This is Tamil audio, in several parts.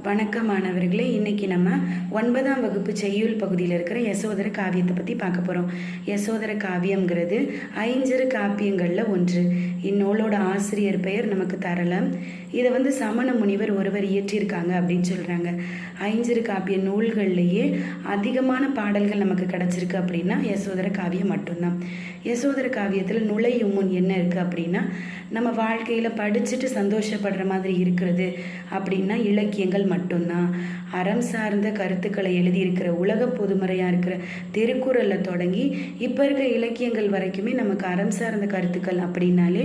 வணக்கம் மாணவர்களே இன்னைக்கு நம்ம ஒன்பதாம் வகுப்பு செய்யுள் பகுதியில் இருக்கிற யசோதர காவியத்தை பற்றி பார்க்க போகிறோம் யசோதர காவியங்கிறது ஐஞ்சிறு காப்பியங்களில் ஒன்று. இந்நூலோட ஆசிரியர் பெயர் நமக்கு தரலை இதை வந்து சமண முனிவர் ஒருவர் இயற்றியிருக்காங்க அப்படின்னு சொல்கிறாங்க ஐஞ்சிறு காப்பிய நூல்கள்லேயே அதிகமான பாடல்கள் நமக்கு கிடச்சிருக்கு அப்படின்னா யசோதர காவியம் மட்டும்தான். யசோதர காவியத்தில் நுழையும் முன் என்ன இருக்குது அப்படின்னா நம்ம வாழ்க்கையில் படிச்சுட்டு சந்தோஷப்படுற மாதிரி இருக்கிறது அப்படின்னா இலக்கியங்கள் நூல்கள் மட்டும்தான் அறம் சார்ந்த கருத்துக்களை எழுதியிருக்கிற உலக பொதுமறையாக இருக்கிற திருக்குறளில் தொடங்கி இப்போ இருக்க இலக்கியங்கள் வரைக்குமே நமக்கு அறம் சார்ந்த கருத்துக்கள் அப்படின்னாலே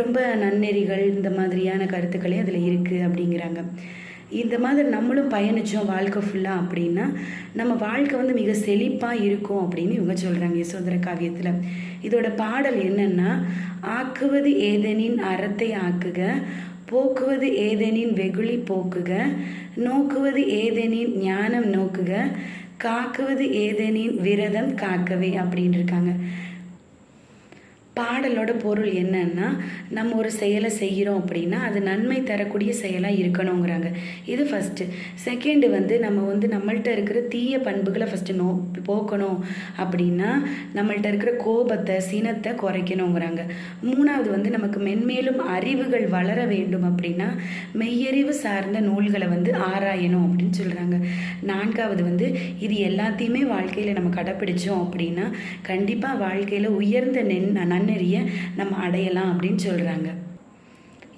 ரொம்ப நன்னெறிகள் இந்த மாதிரியான கருத்துக்களே அதில் இருக்குது அப்படிங்கிறாங்க. இந்த மாதிரி நம்மளும் பயணித்தோம் வாழ்க்கை ஃபுல்லாக அப்படின்னா நம்ம வாழ்க்கை வந்து மிக செழிப்பாக இருக்கும் அப்படின்னு இவங்க சொல்கிறாங்க யசோதர காவியத்தில். இதோட பாடல் என்னன்னா ஆக்குவது ஏதனின் அறத்தை ஆக்குக போக்குவது ஏதெனின் வெகுளி போக்குக நோக்குவது ஏதெனின் ஞானம் நோக்குக காக்குவது ஏதெனின் விரதம் காக்கவே அப்படின்னு இருக்காங்க பாடலோட பொருள் என்னன்னா நம்ம ஒரு செயலை செய்கிறோம் அப்படின்னா அது நன்மை தரக்கூடிய செயலாக இருக்கணுங்கிறாங்க. இது ஃபஸ்ட்டு செகண்டு வந்து நம்ம வந்து நம்மள்ட்ட இருக்கிற தீய பண்புகளை ஃபஸ்ட்டு நோ போக்கணும் அப்படின்னா நம்மள்ட்ட இருக்கிற கோபத்தை சினத்தை குறைக்கணுங்கிறாங்க. மூணாவது வந்து நமக்கு மென்மேலும் அறிவுகள் வளர வேண்டும் அப்படின்னா மெய்யறிவு சார்ந்த நூல்களை வந்து ஆராயணும் அப்படின்னு சொல்கிறாங்க நான்காவது வந்து இது எல்லாத்தையுமே வாழ்க்கையில் நம்ம கடைப்பிடிச்சோம் அப்படின்னா கண்டிப்பாக வாழ்க்கையில் உயர்ந்த நென் நன் நன்னெறிய நம்ம அடையலாம் அப்படின்னு சொல்கிறாங்க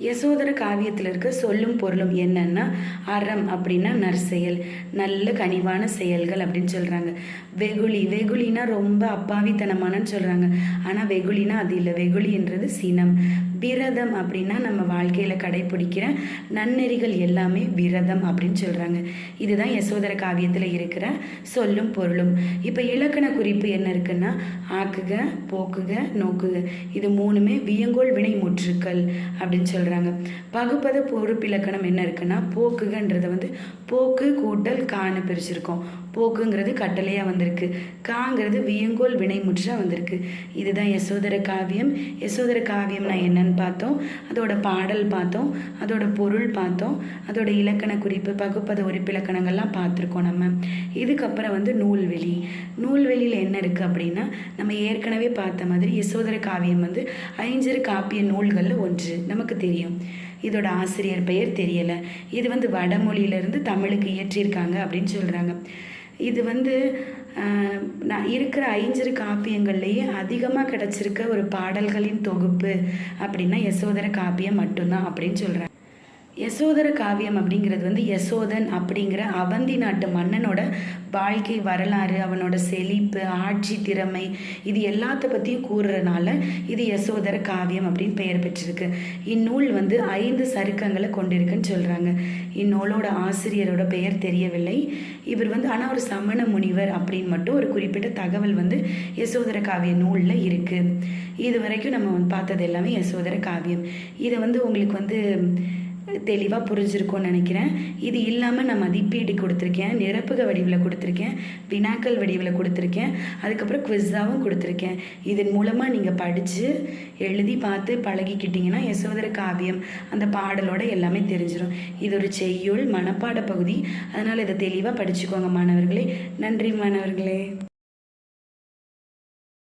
யசோதர காவியத்தில் இருக்க சொல்லும் பொருளும் என்னன்னா அறம் அப்படின்னா நற்செயல் நல்ல கனிவான செயல்கள் அப்படின்னு சொல்கிறாங்க வெகுளி வெகுளினா ரொம்ப அப்பாவித்தனமானன்னு சொல்கிறாங்க ஆனால் வெகுளினா அது இல்லை. வெகுளின்றது சினம். விரதம் அப்படின்னா நம்ம வாழ்க்கையில் கடைப்பிடிக்கிற நன்னெறிகள் எல்லாமே விரதம் அப்படின்னு சொல்கிறாங்க இதுதான் யசோதர காவியத்தில் இருக்கிற சொல்லும் பொருளும். இப்போ இலக்கண குறிப்பு என்ன இருக்குன்னா ஆக்குக போக்குக நோக்குக. இது மூணுமே வியங்கோல் வினை முற்றுக்கள் அப்படின்னு சொல்கிறாங்க பகுப்பத பொறுப்பிலக்கணம் என்ன இருக்குன்னா போக்குகன்றதை வந்து போக்கு கூட்டல் காணு பிரிச்சிருக்கோம். போக்குங்கிறது கட்டளையாக வந்திருக்கு. காங்கிறது வியங்கோல் வினைமுற்றா வந்திருக்கு. இதுதான் யசோதர காவியம். யசோதர காவியம்னா என்னன்னு பார்த்தோம் அதோட பாடல் பார்த்தோம் அதோட பொருள் பார்த்தோம் அதோட இலக்கண குறிப்பு பகுப்பத உறுப்பிலக்கணங்கள்லாம் பார்த்துருக்கோம் நம்ம. இதுக்கப்புறம் வந்து நூல்வெளி. நூல்வெளியில் என்ன இருக்குது அப்படின்னா நம்ம ஏற்கனவே பார்த்த மாதிரி யசோதர காவியம் வந்து ஐஞ்சிறு காப்பிய நூல்களில் ஒன்று நமக்கு தெரியும். இதோட ஆசிரியர் பெயர் தெரியலை. இது வந்து வடமொழியிலேருந்து தமிழுக்கு இயற்றியிருக்காங்க அப்படின்னு சொல்கிறாங்க இது வந்து நான் இருக்கிற ஐஞ்சிறு காப்பியங்கள்லேயே அதிகமாக கிடச்சிருக்க ஒரு பாடல்களின் தொகுப்பு அப்படின்னா யசோதர காப்பியம் மட்டும்தான் அப்படின்னு சொல்கிறாங்க யசோதர காவியம் அப்படிங்கிறது வந்து யசோதன் அப்படிங்கிற அவந்தி நாட்டு மன்னனோட வாழ்க்கை வரலாறு அவனோட செழிப்பு ஆட்சி திறமை இது எல்லாத்த பற்றியும் கூறுறதுனால இது யசோதர காவியம் அப்படின்னு பெயர் பெற்றிருக்கு. இந்நூல் வந்து ஐந்து சருக்கங்களை கொண்டிருக்குன்னு சொல்கிறாங்க இந்நூலோட ஆசிரியரோட பெயர் தெரியவில்லை. இவர் வந்து ஆனால் ஒரு சமண முனிவர் அப்படின்னு மட்டும் ஒரு குறிப்பிட்ட தகவல் வந்து யசோதர காவிய நூலில் இருக்குது இது வரைக்கும் நம்ம வந்து பார்த்தது எல்லாமே யசோதர காவியம். இதை வந்து உங்களுக்கு வந்து தெளிவாக புரிஞ்சிருக்கும்னு நினைக்கிறேன். இது இல்லாமல் நான் மதிப்பீடு கொடுத்துருக்கேன். நிரப்புக வடிவில் கொடுத்துருக்கேன். வினாக்கள் வடிவில் கொடுத்துருக்கேன். அதுக்கப்புறம் குவிஸாகவும் கொடுத்துருக்கேன். இதன் மூலமாக நீங்கள் படித்து எழுதி பார்த்து பழகிக்கிட்டிங்கன்னா யசோதர காவியம் அந்த பாடலோட எல்லாமே தெரிஞ்சிடும் இது ஒரு செய்யுள் மனப்பாட பகுதி. அதனால் இதை தெளிவாக படிச்சுக்கோங்க மாணவர்களே. நன்றி மாணவர்களே.